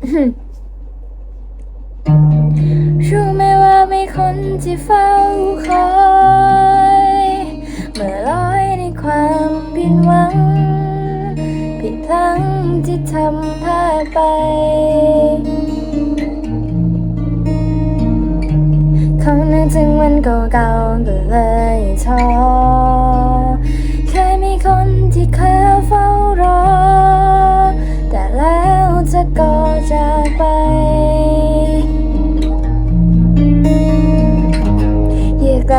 รู้ไหมว่ามีคนที่เฝ้าคอยเมื่อลอยในความผิดหวัง ผิดพลั้งที่ทำพลาดไป เขานึกถึงวันเก่าๆก็เลยท้อเคยมีคนที่เคย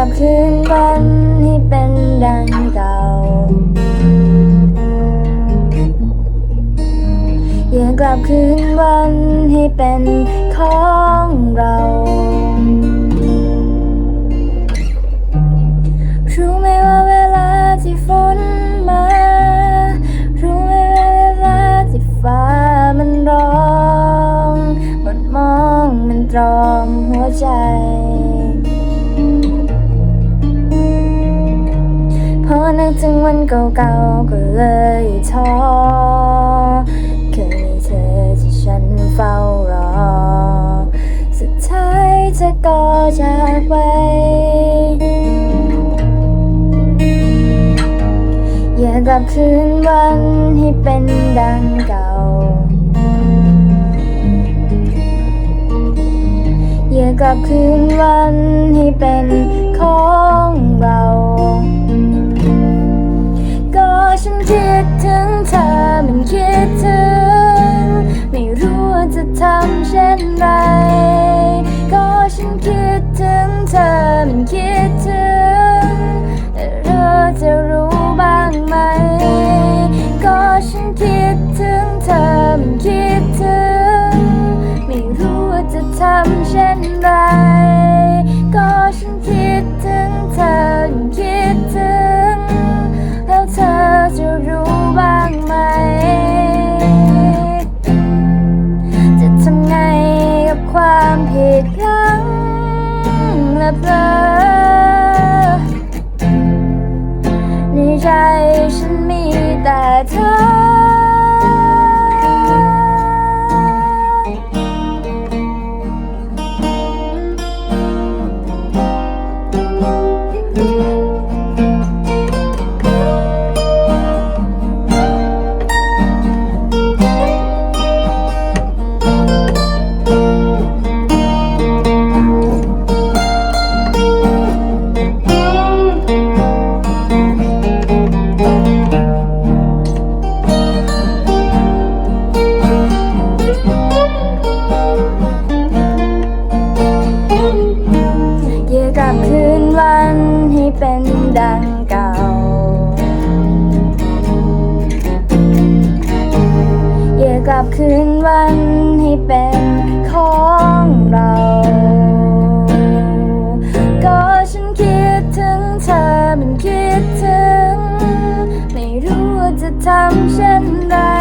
ลับคืนวันให้เป็นดังเก่า อยากกลับคืนวันให้เป็นของเรารู้ไหมว่าเวลาที่ฝนมา รู้ไหมว่าเวลาที่ฟ้ามันร้อง หมดมองมันตรอมหัวใจ นึกถึงวันเก่าๆก็เลยท้อเคยมีเธอที่ฉันเฝ้ารอ สุดท้ายเธอก็จากไป อยากกลับคืนวันให้เป็นดังเก่า อยากกลับคืนวันให้เป็นของเรา ฉันคิดถึงเธอมันคิดถึง ไม่รู้ว่าจะทำเช่นไร 他们现代